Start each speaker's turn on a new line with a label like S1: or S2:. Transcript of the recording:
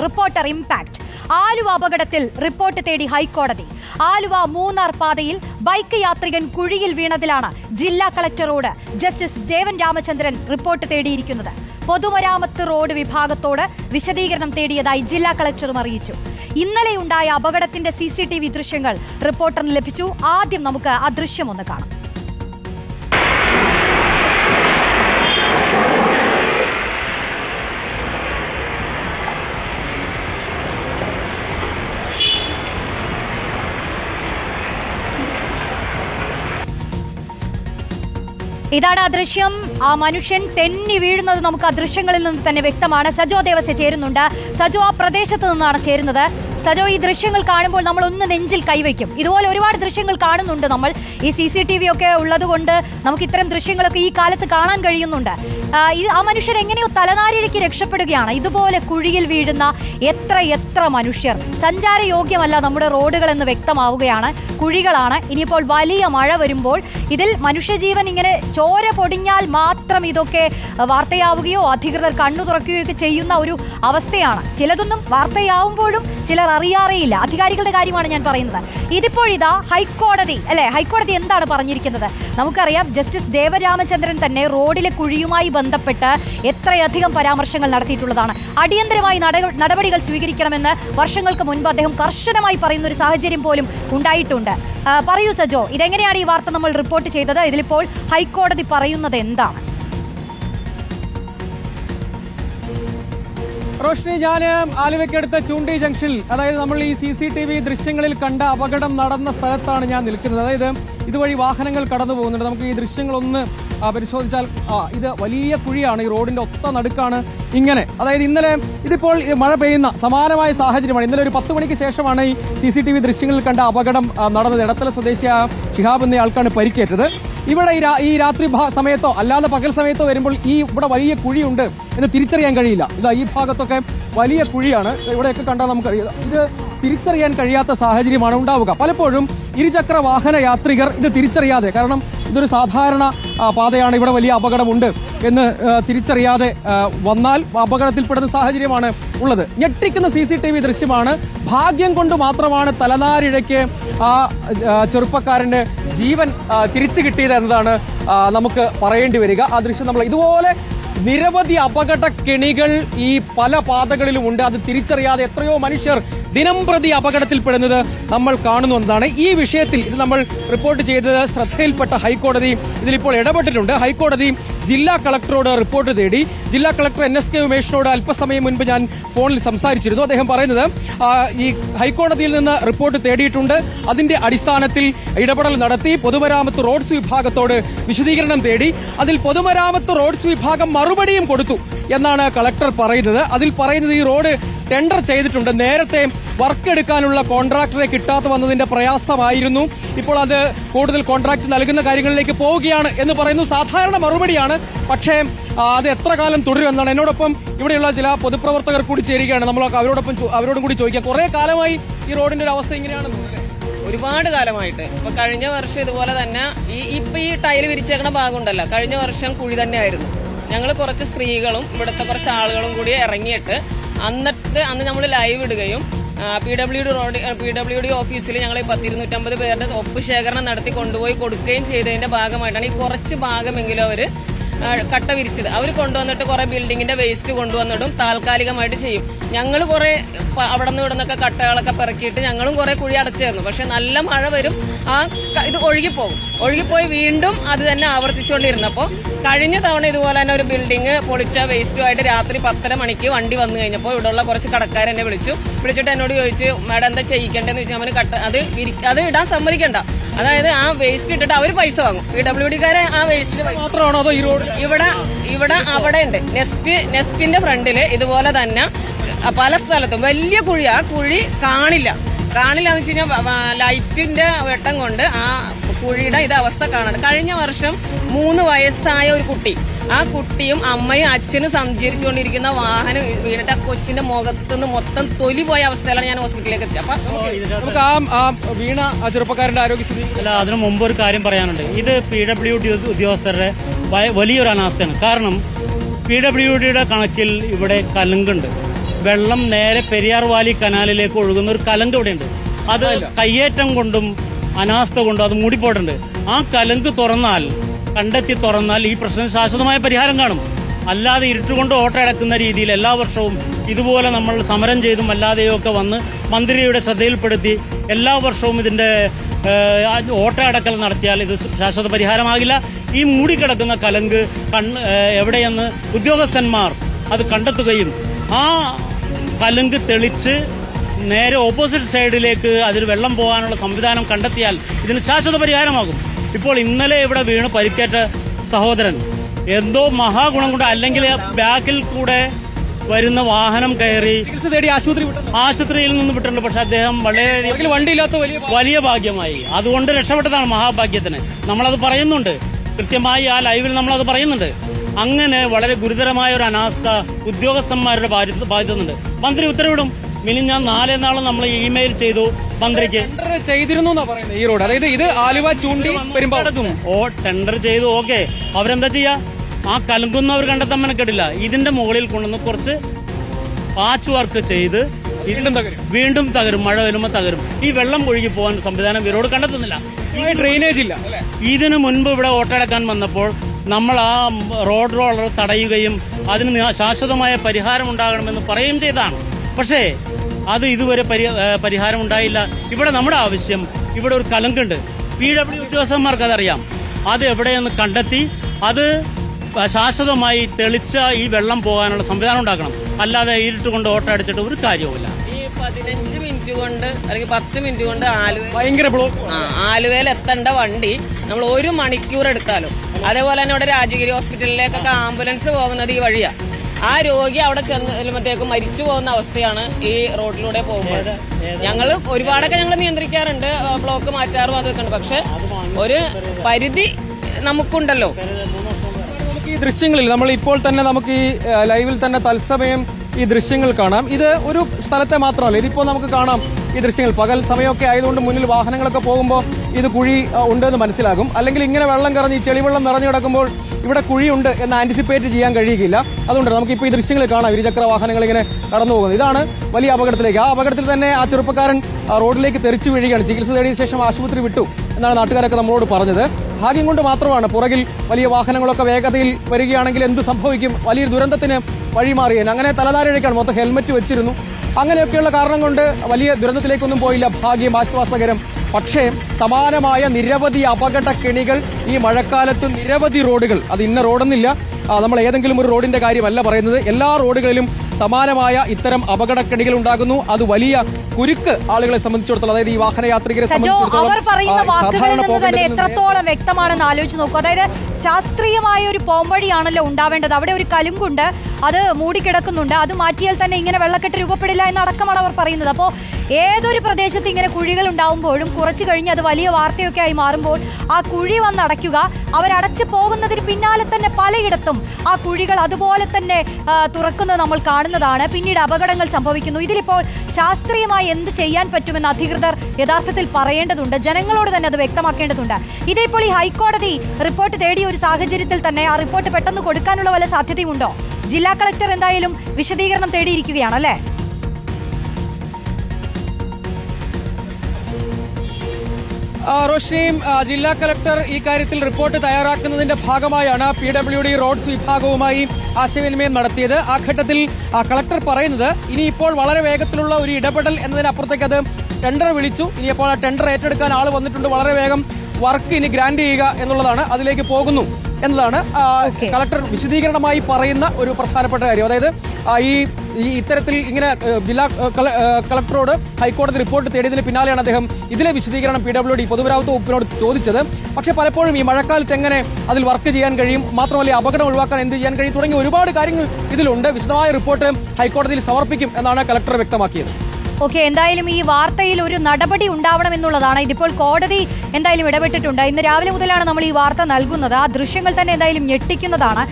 S1: Reporter impact Aluva അപകടത്തിൽ report തേടി ഹൈക്കോടതി. ആലുവ മൂന്നാർ പാതയിൽ ബൈക്ക് യാത്രികൻ കുഴിയിൽ വീണതിലാണ് ജില്ലാ കളക്ടറോട് ജസ്റ്റിസ് ദേവൻ രാമചന്ദ്രൻ റിപ്പോർട്ട് തേടിയിരിക്കുന്നത്. പൊതുമരാമത്ത് റോഡ് വിഭാഗത്തോട് വിശദീകരണം തേടിയതായി ജില്ലാ കളക്ടറും അറിയിച്ചു. ഇന്നലെയുണ്ടായ അപകടത്തിന്റെ സി സി ടി വി ദൃശ്യങ്ങൾ റിപ്പോർട്ടറിന് ലഭിച്ചു. ആദ്യം നമുക്ക് ആ ദൃശ്യം ഒന്ന് കാണാം. ഇതാണ് ആ ദൃശ്യം ആ മനുഷ്യൻ തെന്നി വീഴുന്നത് നമുക്ക് ആ ദൃശ്യങ്ങളിൽ നിന്ന് തന്നെ വ്യക്തമാണ്. സജോ ദേവസ്യ ചേരുന്നുണ്ട്. സജോ ആ പ്രദേശത്ത് നിന്നാണ് ചേരുന്നത്. സജോ ഈ ദൃശ്യങ്ങൾ കാണുമ്പോൾ നമ്മൾ ഒന്ന് നെഞ്ചിൽ കൈവയ്ക്കും. ഇതുപോലെ ഒരുപാട് ദൃശ്യങ്ങൾ കാണുന്നുണ്ട് നമ്മൾ. ഈ സി സി ടി വി ഒക്കെ ഉള്ളതുകൊണ്ട് നമുക്ക് ഇത്തരം ദൃശ്യങ്ങളൊക്കെ ഈ കാലത്ത് കാണാൻ കഴിയുന്നുണ്ട്. ആ മനുഷ്യർ എങ്ങനെയോ തലനാരിഴയ്ക്ക് രക്ഷപ്പെടുകയാണ്. ഇതുപോലെ കുഴിയിൽ വീഴുന്ന എത്ര എത്ര മനുഷ്യർ? സഞ്ചാരയോഗ്യമല്ല നമ്മുടെ റോഡുകൾ എന്ന് വ്യക്തമാവുകയാണ്. കുഴികളാണ്. ഇനിയിപ്പോൾ വലിയ മഴ വരുമ്പോൾ ഇതിൽ മനുഷ്യജീവൻ ഇങ്ങനെ ചോര പൊടിഞ്ഞാൽ മാത്രം ഇതൊക്കെ വാർത്തയാവുകയോ അധികൃതർ കണ്ണു തുറക്കുകയോ ഒക്കെ ചെയ്യുന്ന ഒരു അവസ്ഥയാണ്. ചിലതൊന്നും വാർത്തയാവുമ്പോഴും ചിലർ അറിയാറേയില്ല. അധികാരികളുടെ കാര്യമാണ് ഞാൻ പറയുന്നത്. ഇതിപ്പോഴിതാ ഹൈക്കോടതി അല്ലെ? ഹൈക്കോടതി എന്താണ് പറഞ്ഞിരിക്കുന്നത്? നമുക്കറിയാം ജസ്റ്റിസ് ദേവരാമചന്ദ്രൻ തന്നെ റോഡിലെ കുഴിയുമായി ബന്ധപ്പെട്ട് എത്രയധികം പരാമർശങ്ങൾ നടത്തിയിട്ടുള്ളതാണ്. അടിയന്തരമായി നട- നടപടികൾ സ്വീകരിക്കണമെന്ന് വർഷങ്ങൾക്ക് മുൻപ് അദ്ദേഹം കർശനമായി പറയുന്ന ഒരു സാഹചര്യം പോലും ഉണ്ടായിട്ടുണ്ട്. പറയൂ സജോ ഇതെങ്ങനെയാണ് ഈ വാർത്ത നമ്മൾ റിപ്പോർട്ട് ചെയ്തത്? ഇതിലിപ്പോൾ ഹൈക്കോടതി പറയുന്നത് എന്താണ്?
S2: റോഷ്നി ഞാൻ ആലുവയ്ക്കടുത്ത ചൂണ്ടി ജംഗ്ഷനിൽ അതായത് നമ്മൾ ഈ സി സി ടി വി ദൃശ്യങ്ങളിൽ കണ്ട അപകടം നടന്ന സ്ഥലത്താണ് ഞാൻ നിൽക്കുന്നത്. അതായത് ഇതുവഴി വാഹനങ്ങൾ കടന്നു പോകുന്നുണ്ട് നമുക്ക് ഈ ദൃശ്യങ്ങളൊന്ന് പരിശോധിച്ചാൽ ഇത് വലിയ കുഴിയാണ് ഈ റോഡിന്റെ ഒത്ത നടുക്കാണ് ഇങ്ങനെ. അതായത് ഇന്നലെ ഇതിപ്പോൾ മഴ പെയ്യുന്ന സമാനമായ സാഹചര്യമാണ്. ഇന്നലെ ഒരു പത്ത് മണിക്ക് ശേഷമാണ് ഈ സി സി ടി വി ദൃശ്യങ്ങളിൽ കണ്ട അപകടം നടന്നത്. ഇടത്തല സ്വദേശിയായ ഷിഹാബ് എന്നയാൾക്കാണ് പരിക്കേറ്റത്. ഇവിടെ ഈ രാത്രി സമയത്തോ അല്ലാതെ പകൽ സമയത്തോ വരുമ്പോൾ ഈ ഇവിടെ വലിയ കുഴിയുണ്ട് എന്ന് തിരിച്ചറിയാൻ കഴിയില്ല. ഇതാ ഈ ഭാഗത്തൊക്കെ വലിയ കുഴിയാണ്. ഇവിടെയൊക്കെ കണ്ടാൽ നമുക്കറിയാം. ഇത് തിരിച്ചറിയാൻ കഴിയാത്ത സാഹചര്യമാണ് ഉണ്ടാവുക. പലപ്പോഴും ഇരുചക്ര വാഹന യാത്രികർ ഇത് തിരിച്ചറിയാതെ കാരണം ഇതൊരു സാധാരണ പാതയാണ് ഇവിടെ വലിയ അപകടമുണ്ട് എന്ന് തിരിച്ചറിയാതെ വന്നാൽ അപകടത്തിൽപ്പെടുന്ന സാഹചര്യമാണ് ഉള്ളത്. ഞെട്ടിക്കുന്ന സി സി ടി വി ദൃശ്യമാണ്. ഭാഗ്യം കൊണ്ട് മാത്രമാണ് തലനാരിഴയ്ക്ക് ആ ചെറുപ്പക്കാരന്റെ ജീവൻ തിരിച്ചു കിട്ടിയത് എന്നതാണ് നമുക്ക് പറയേണ്ടി വരിക. ആ ദൃശ്യം നമ്മൾ ഇതുപോലെ നിരവധി അപകട കെണികൾ ഈ പല പാതകളിലും ഉണ്ട് അത് തിരിച്ചറിയാതെ എത്രയോ മനുഷ്യർ ദിനം പ്രതി അപകടത്തിൽപ്പെടുന്നത് നമ്മൾ കാണുന്നു എന്നതാണ് ഈ വിഷയത്തിൽ ഇത് നമ്മൾ റിപ്പോർട്ട് ചെയ്തത് ശ്രദ്ധയിൽപ്പെട്ട ഹൈക്കോടതി. ഇതിലിപ്പോൾ ഇടപെട്ടിട്ടുണ്ട്. ഹൈക്കോടതി ജില്ലാ കളക്ടറോട് റിപ്പോർട്ട് തേടി. ജില്ലാ കളക്ടർ എൻ എസ് കെ ഉമേഷിനോട് അല്പസമയം മുൻപ് ഞാൻ ഫോണിൽ സംസാരിച്ചിരുന്നു. അദ്ദേഹം പറയുന്നത് ഈ ഹൈക്കോടതിയിൽ നിന്ന് റിപ്പോർട്ട് തേടിയിട്ടുണ്ട്. അതിന്റെ അടിസ്ഥാനത്തിൽ ഇടപെടൽ നടത്തി പൊതുമരാമത്ത് റോഡ്സ് വിഭാഗത്തോട് വിശദീകരണം തേടി. അതിൽ പൊതുമരാമത്ത് റോഡ്സ് വിഭാഗം മറുപടിയും കൊടുത്തു. എന്നാണ് കളക്ടർ പറയുന്നത്. അതിൽ പറയുന്നത് ഈ റോഡ് ടെൻഡർ ചെയ്തിട്ടുണ്ട്. നേരത്തെ വർക്ക് എടുക്കാനുള്ള കോൺട്രാക്ടറെ കിട്ടാത്ത വന്നതിന്റെ പ്രയാസമായിരുന്നു. ഇപ്പോൾ അത് കൂടുതൽ കോൺട്രാക്ട് നൽകുന്ന കാര്യങ്ങളിലേക്ക് പോവുകയാണ് എന്ന് പറയുന്നു. സാധാരണ മറുപടിയാണ്. പക്ഷേ അത് എത്ര കാലം തുടരുമെന്നാണ് എന്നോടൊപ്പം ഇവിടെയുള്ള ചില പൊതുപ്രവർത്തകർ കൂടി ചേരുകയാണ്. നമ്മൾ അവരോടൊപ്പം അവരോടും കൂടി ചോദിക്കാം. കുറെ കാലമായി ഈ റോഡിന്റെ ഒരു അവസ്ഥ ഇങ്ങനെയാണെന്ന്
S3: ഒരുപാട് കാലമായിട്ട്. ഇപ്പൊ കഴിഞ്ഞ വർഷം ഇതുപോലെ തന്നെ ഈ ഇപ്പൊ ഈ ടൈൽ വിരിച്ചേക്കണ ഭാഗമുണ്ടല്ലോ കഴിഞ്ഞ വർഷം കുഴി തന്നെയായിരുന്നു. ഞങ്ങൾ കുറച്ച് സ്ത്രീകളും ഇവിടുത്തെ കുറച്ച് ആളുകളും കൂടി ഇറങ്ങിയിട്ട് അന്നത്തെ അന്ന് നമ്മൾ ലൈവ് ഇടുകയും P W D road P W D ഓഫീസിൽ ഞങ്ങൾ ഈ പത്തിരുന്നൂറ്റമ്പത് പേരുടെ ഒപ്പ് ശേഖരണം നടത്തി കൊണ്ടുപോയി കൊടുക്കുകയും ചെയ്തതിന്റെ ഭാഗമായിട്ടാണ് ഈ കുറച്ച് ഭാഗമെങ്കിലും അവർ കട്ട വിരിച്ചത്. അവർ കൊണ്ടുവന്നിട്ട് കുറെ ബിൽഡിങ്ങിന്റെ വേസ്റ്റ് കൊണ്ടുവന്നിടും താൽക്കാലികമായിട്ട് ചെയ്യും. ഞങ്ങൾ കുറെ അവിടെ നിന്ന് ഇവിടെ നിന്നൊക്കെ കട്ടകളൊക്കെ പിറക്കിയിട്ട് ഞങ്ങളും കുറെ കുഴി അടച്ചു തരുന്നു പക്ഷെ നല്ല മഴ വരും ആ ഇത് ഒഴുകിപ്പോകും. ഒഴുകിപ്പോയി വീണ്ടും അത് തന്നെ ആവർത്തിച്ചുകൊണ്ടിരുന്നപ്പോൾ കഴിഞ്ഞ തവണ ഇതുപോലെ തന്നെ ഒരു ബിൽഡിംഗ് പൊളിച്ച വേസ്റ്റുമായിട്ട് രാത്രി പത്തര മണിക്ക് വണ്ടി വന്നു കഴിഞ്ഞപ്പോൾ ഇവിടെയുള്ള കുറച്ച് കടക്കാർ എന്നെ വിളിച്ചു. വിളിച്ചിട്ട് എന്നോട് ചോദിച്ചു മാഡം എന്താ ചെയ്യിക്കേണ്ടതെന്ന് ചോദിച്ചാൽ അവന് കട്ട അത് അത് ഇടാൻ സമ്മതിക്കണ്ട. അതായത് ആ വേസ്റ്റ് ഇട്ടിട്ട് അവർ പൈസ വാങ്ങും. പി ഡബ്ല്യു ഡിക്കാരെ ആ വേസ്റ്റ്
S2: മാത്രമാണോ അതോ ഈ റോഡ്
S3: ഇവിടെ ഇവിടെ അവിടെ ഉണ്ട് നെസ്റ്റ് നെസ്റ്റിന്റെ ഫ്രണ്ടിൽ ഇതുപോലെ തന്നെ പല സ്ഥലത്തും വലിയ കുഴി ആ കുഴി കാണില്ല. കാണില്ല എന്ന് വെച്ച് കഴിഞ്ഞാൽ ലൈറ്റിന്റെ വെട്ടം കൊണ്ട് ആ കുഴിയുടെ ഇത് അവസ്ഥ കാണാണ് കഴിഞ്ഞ വർഷം മൂന്ന് വയസ്സായ ഒരു കുട്ടി ആ കുട്ടിയും അമ്മയും അച്ഛനും സഞ്ചരിച്ചുകൊണ്ടിരിക്കുന്ന വാഹനം വീണിട്ട് ആ കൊച്ചിന്റെ മുഖത്തുനിന്ന് മൊത്തം തൊലി പോയ അവസ്ഥയിലാണ് ഞാൻ ഹോസ്പിറ്റലിലേക്ക് എത്തിയത്. അപ്പൊ
S2: ആ വീണ ആ ചെറുപ്പക്കാരന്റെ ആരോഗ്യസ്ഥിതി
S4: അല്ല അതിനു മുമ്പ് ഒരു കാര്യം പറയാനുണ്ട്. ഇത് പി ഡബ്ല്യു ഡി ഉദ്യോഗസ്ഥരുടെ വലിയൊരു അനാസ്ഥയാണ്. കാരണം പി ഡബ്ല്യു ഡിയുടെ കണക്കിൽ ഇവിടെ കലുങ്കുണ്ട്. വെള്ളം നേരെ പെരിയാർ വാലി കനാലിലേക്ക് ഒഴുകുന്ന ഒരു കലങ്ക് ഇവിടെയുണ്ട്. അത് കയ്യേറ്റം കൊണ്ടും അനാസ്ഥ കൊണ്ടും അത് മൂടിപ്പോയിട്ടുണ്ട്. ആ കലങ്ക് തുറന്നാൽ കണ്ടെത്തി തുറന്നാൽ ഈ പ്രശ്നം ശാശ്വതമായ പരിഹാരം കാണും. അല്ലാതെ ഇരുട്ടുകൊണ്ട് ഓട്ടയടക്കുന്ന രീതിയിൽ എല്ലാ വർഷവും ഇതുപോലെ നമ്മൾ സമരം ചെയ്തും അല്ലാതെയും ഒക്കെ വന്ന് മന്ത്രിയുടെ ശ്രദ്ധയിൽപ്പെടുത്തി എല്ലാ വർഷവും ഇതിന്റെ ഓട്ടയടക്കൽ അടക്കൽ നടത്തിയാൽ ഇത് ശാശ്വത പരിഹാരമാകില്ല. ഈ മൂടിക്കിടക്കുന്ന കലങ്ക് കണ്ണ് എവിടെയെന്ന് ഉദ്യോഗസ്ഥന്മാർ അത് കണ്ടെത്തുകയും ആ കലങ്ക് തെളിച്ച് നേരെ ഓപ്പോസിറ്റ് സൈഡിലേക്ക് അതിൽ വെള്ളം പോകാനുള്ള സംവിധാനം കണ്ടെത്തിയാൽ ഇതിന് ശാശ്വത പരിഹാരമാകും. ഇപ്പോൾ ഇന്നലെ ഇവിടെ വീണ് പരിക്കേറ്റ സഹോദരൻ. എന്തോ മഹാഗുണം കൊണ്ട് അല്ലെങ്കിൽ ബാക്കിൽ കൂടെ വരുന്ന വാഹനം കയറി
S2: തേടി ആശുപത്രി
S4: ആശുപത്രിയിൽ നിന്ന് വിട്ടിട്ടുണ്ട്. പക്ഷെ അദ്ദേഹം വളരെ
S2: വണ്ടിയില്ലാത്ത വലിയ
S4: ഭാഗ്യമായി. അതുകൊണ്ട് രക്ഷപ്പെട്ടതാണ് മഹാഭാഗ്യത്തിന്. നമ്മളത് പറയുന്നുണ്ട്. കൃത്യമായി ആ ലൈവിൽ നമ്മളത് പറയുന്നുണ്ട്. അങ്ങനെ വളരെ ഗുരുതരമായ ഒരു അനാസ്ഥ ഉദ്യോഗസ്ഥന്മാരുടെ ബാധിക്കുന്നുണ്ട് മന്ത്രി ഉത്തരവിടും. മിനിഞ്ഞാൻ നാലേ നാളെ നമ്മൾ ഇമെയിൽ ചെയ്തു മന്ത്രിക്ക്.
S2: ടെൻഡർ ചെയ്തിരുന്നു പറയുന്നത് ഈ റോഡ്. അതായത് ഇത് ആലുവ ചൂണ്ടി
S4: ഓ ടെൻഡർ ചെയ്തു. ഓക്കെ. അവരെന്താ ചെയ്യാ? ആ കലങ്കുന്നവർ കണ്ടെത്താൻ മെനക്കെടില്ല. ഇതിന്റെ മുകളിൽ കൊണ്ടുവന്ന് കുറച്ച് പാച്ച് വർക്ക് ചെയ്ത്
S2: വീണ്ടും തകരും.
S4: വീണ്ടും തകരും. മഴ വരുമ്പോൾ തകരും. ഈ വെള്ളം ഒഴുകി പോകാൻ സംവിധാനം ഇവരോട് കണ്ടെത്തുന്നില്ല.
S2: ഈ ഡ്രെയിനേജ് ഇല്ല
S4: ഇതിനു മുൻപ് ഇവിടെ ഓട്ടടക്കാൻ വന്നപ്പോൾ നമ്മൾ ആ റോഡ് റോളർ തടയുകയും അതിന് ശാശ്വതമായ പരിഹാരം ഉണ്ടാകണമെന്ന് പറയുകയും ചെയ്താണ് പക്ഷേ അത് ഇതുവരെ പരി- പരിഹാരം ഉണ്ടായില്ല. ഇവിടെ നമ്മുടെ ആവശ്യം ഇവിടെ ഒരു കലങ്കുണ്ട്. പി ഡബ്ല്യു ഉദ്യോഗസ്ഥന്മാർക്ക് അതറിയാം. അത് എവിടെയെന്ന് കണ്ടെത്തി അത് ശാശ്വതമായി തെളിച്ച ഈ വെള്ളം പോകാനുള്ള സംവിധാനം ഉണ്ടാക്കണം. അല്ലാതെ ഇരുട്ട് കൊണ്ട് ഓട്ടം അടിച്ചിട്ട് ഒരു കാര്യവുമില്ല.
S3: ഈ പതിനഞ്ച് മിനിറ്റ് കൊണ്ട് അല്ലെങ്കിൽ പത്ത് മിനിറ്റ് കൊണ്ട് ആലുവ
S2: ഭയങ്കര ബ്ലോക്ക്.
S3: ആ ആലുവയിൽ എത്തേണ്ട വണ്ടി നമ്മൾ ഒരു മണിക്കൂർ എടുത്താലും അതേപോലെ തന്നെ ഇവിടെ രാജഗിരി ഹോസ്പിറ്റലിലേക്കൊക്കെ ആംബുലൻസ് പോകുന്നത് ഈ വഴിയാ. ആ രോഗി അവിടെ ചെല്ലുമ്പോഴത്തേക്കും മരിച്ചു പോകുന്ന അവസ്ഥയാണ് ഈ റോഡിലൂടെ പോകുമ്പോൾ ഞങ്ങൾ ഒരുപാടൊക്കെ ഞങ്ങൾ നിയന്ത്രിക്കാറുണ്ട് ബ്ലോക്ക് മാറ്റാറും അതൊക്കെ ഉണ്ട്. പക്ഷെ ഒരു പരിധി നമുക്കുണ്ടല്ലോ.
S2: നമുക്ക് ഈ ദൃശ്യങ്ങളിൽ നമ്മൾ ഇപ്പോൾ തന്നെ നമുക്ക് ഈ ലൈവിൽ തന്നെ തത്സമയം ഈ ദൃശ്യങ്ങൾ കാണാം. ഇത് ഒരു സ്ഥലത്തെ മാത്രമല്ല ഇതിപ്പോ നമുക്ക് കാണാം ഈ ദൃശ്യങ്ങൾ. പകൽ സമയമൊക്കെ ആയതുകൊണ്ട് മുന്നിൽ വാഹനങ്ങളൊക്കെ പോകുമ്പോൾ ഇത് കുഴി ഉണ്ടെന്ന് മനസ്സിലാകും. അല്ലെങ്കിൽ ഇങ്ങനെ വെള്ളം കറഞ്ഞ് ഈ ചെളിവെള്ളം നിറഞ്ഞു കിടക്കുമ്പോൾ ഇവിടെ കുഴിയുണ്ട് എന്ന് ആന്റിസിപ്പേറ്റ് ചെയ്യാൻ കഴിയുകയില്ല. അതുകൊണ്ട് നമുക്കിപ്പോൾ ഈ ദൃശ്യങ്ങൾ കാണാം. ഇരുചക്ര വാഹനങ്ങൾ ഇങ്ങനെ കടന്നു പോകുന്നത്. ഇതാണ് വലിയ അപകടത്തിലേക്ക്. ആ അപകടത്തിൽ തന്നെ ആ ചെറുപ്പക്കാരൻ റോഡിലേക്ക് തെറിച്ചു വീഴുകയാണ്. ചികിത്സ തേടിയ ശേഷം ആശുപത്രി വിട്ടു എന്നാണ് നാട്ടുകാരൊക്കെ നമ്മളോട് പറഞ്ഞത്. ഭാഗ്യം കൊണ്ട് മാത്രമാണ് പുറകിൽ വലിയ വാഹനങ്ങളൊക്കെ വേഗതയിൽ വരികയാണെങ്കിൽ എന്ത് സംഭവിക്കും? വലിയ ദുരന്തത്തിന് വഴിമാറിയേനെ. അങ്ങനെ തലധാരഴക്കാണ് മൊത്തം ഹെൽമറ്റ് വെച്ചിരുന്നു. അങ്ങനെയൊക്കെയുള്ള കാരണം കൊണ്ട് വലിയ ദുരന്തത്തിലേക്കൊന്നും പോയില്ല. ഭാഗ്യം ആശ്വാസകരം പക്ഷേ സമാനമായ നിരവധി അപകട കെണികൾ ഈ മഴക്കാലത്ത് നിരവധി റോഡുകൾ. അത് ഇന്ന റോഡെന്നില്ല നമ്മൾ ഏതെങ്കിലും ഒരു റോഡിന്റെ കാര്യമല്ല പറയുന്നത്. എല്ലാ റോഡുകളിലും സമാനമായ ഇത്തരം അപകടക്കെണികൾ ഉണ്ടാകുന്നു. അത് വലിയ കുരുക്ക് ആളുകളെ സംബന്ധിച്ചിടത്തോളം അതായത് ഈ വാഹനയാത്രികരെ സംബന്ധിച്ചിടത്തോളം
S1: എത്രത്തോളം വ്യക്തമാണെന്ന് ആലോചിച്ച് നോക്കൂ. അതായത് ശാസ്ത്രീയമായ ഒരു പോംവഴിയാണല്ലോ ഉണ്ടാവേണ്ടത്. അവിടെ ഒരു കലുങ്കുണ്ട് അത് മൂടിക്കിടക്കുന്നുണ്ട്. അത് മാറ്റിയാൽ തന്നെ ഇങ്ങനെ വെള്ളക്കെട്ട് രൂപപ്പെടില്ല എന്നടക്കമാണ് അവർ പറയുന്നത്. അപ്പോൾ ഏതൊരു പ്രദേശത്ത് ഇങ്ങനെ കുഴികൾ ഉണ്ടാവുമ്പോഴും കുറച്ചു കഴിഞ്ഞ് അത് വലിയ വാർത്തയൊക്കെ ആയി മാറുമ്പോൾ ആ കുഴി വന്നടയ്ക്കുക. അവരടച്ചു പോകുന്നതിന് പിന്നാലെ തന്നെ പലയിടത്തും ആ കുഴികൾ അതുപോലെ തന്നെ തുറക്കുന്നത് നമ്മൾ കാണുന്നതാണ് പിന്നീട് അപകടങ്ങൾ സംഭവിക്കുന്നു. ഇതിലിപ്പോൾ ശാസ്ത്രീയമായി എന്ത് ചെയ്യാൻ പറ്റുമെന്ന് അധികൃതർ യഥാർത്ഥത്തിൽ പറയേണ്ടതുണ്ട്. ജനങ്ങളോട് തന്നെ അത് വ്യക്തമാക്കേണ്ടതുണ്ട്. ഇതിപ്പോൾ ഈ ഹൈക്കോടതി റിപ്പോർട്ട് തേടിയ ഒരു സാഹചര്യത്തിൽ തന്നെ ആ റിപ്പോർട്ട് പെട്ടെന്ന് കൊടുക്കാനുള്ള വല്ല സാധ്യതയുണ്ടോ ജില്ലാ കളക്ടർ എന്തായാലും വിശദീകരണം തേടിയിരിക്കുകയാണ്
S2: റോഷ്നിയും ജില്ലാ കളക്ടർ ഈ കാര്യത്തിൽ റിപ്പോർട്ട് തയ്യാറാക്കുന്നതിന്റെ ഭാഗമായാണ് പി ഡബ്ല്യു ഡി റോഡ്സ് വിഭാഗവുമായി ആശയവിനിമയം നടത്തിയത്. ആ ഘട്ടത്തിൽ കളക്ടർ പറയുന്നത് ഇനിയിപ്പോൾ വളരെ വേഗത്തിലുള്ള ഒരു ഇടപെടൽ എന്നതിനപ്പുറത്തേക്ക് അത് ടെൻഡർ വിളിച്ചു. ഇനിയിപ്പോൾ ആ ടെൻഡർ ഏറ്റെടുക്കാൻ ആൾ വന്നിട്ടുണ്ട്. വളരെ വേഗം വർക്ക് ഇനി ഗ്രാൻഡ് ചെയ്യുക എന്നുള്ളതാണ് അതിലേക്ക് പോകുന്നു എന്നതാണ് കളക്ടർ വിശദീകരണമായി പറയുന്ന ഒരു പ്രധാനപ്പെട്ട കാര്യം. അതായത് ഈ ഈ ഇത്തരത്തിൽ ഇങ്ങനെ ജില്ലാ കളക്ടറോട് ഹൈക്കോടതി റിപ്പോർട്ട് തേടിയതിന് പിന്നാലെയാണ് അദ്ദേഹം ഇതിലെ വിശദീകരണം പി ഡബ്ല്യു ഡി പൊതുമരാമത്ത് വകുപ്പിനോട് ചോദിച്ചത്. പക്ഷേ പലപ്പോഴും ഈ മഴക്കാലത്ത് എങ്ങനെ അതിൽ വർക്ക് ചെയ്യാൻ കഴിയും മാത്രമല്ല അപകടം ഒഴിവാക്കാൻ എന്ത് ചെയ്യാൻ കഴിയും തുടങ്ങിയ ഒരുപാട് കാര്യങ്ങൾ ഇതിലുണ്ട്. വിശദമായ റിപ്പോർട്ട് ഹൈക്കോടതിയിൽ സമർപ്പിക്കും എന്നാണ് കളക്ടർ വ്യക്തമാക്കിയത്.
S1: ഓക്കെ എന്തായാലും ഈ വാർത്തയിൽ ഒരു നടപടി ഉണ്ടാവണം എന്നുള്ളതാണ്. ഇതിപ്പോൾ കോടതി എന്തായാലും ഇടപെട്ടിട്ടുണ്ട്. ഇന്ന് രാവിലെ മുതലാണ് നമ്മൾ ഈ വാർത്ത നൽകുന്നത്. ആ ദൃശ്യങ്ങൾ തന്നെ എന്തായാലും ഞെട്ടിക്കുന്നതാണ്.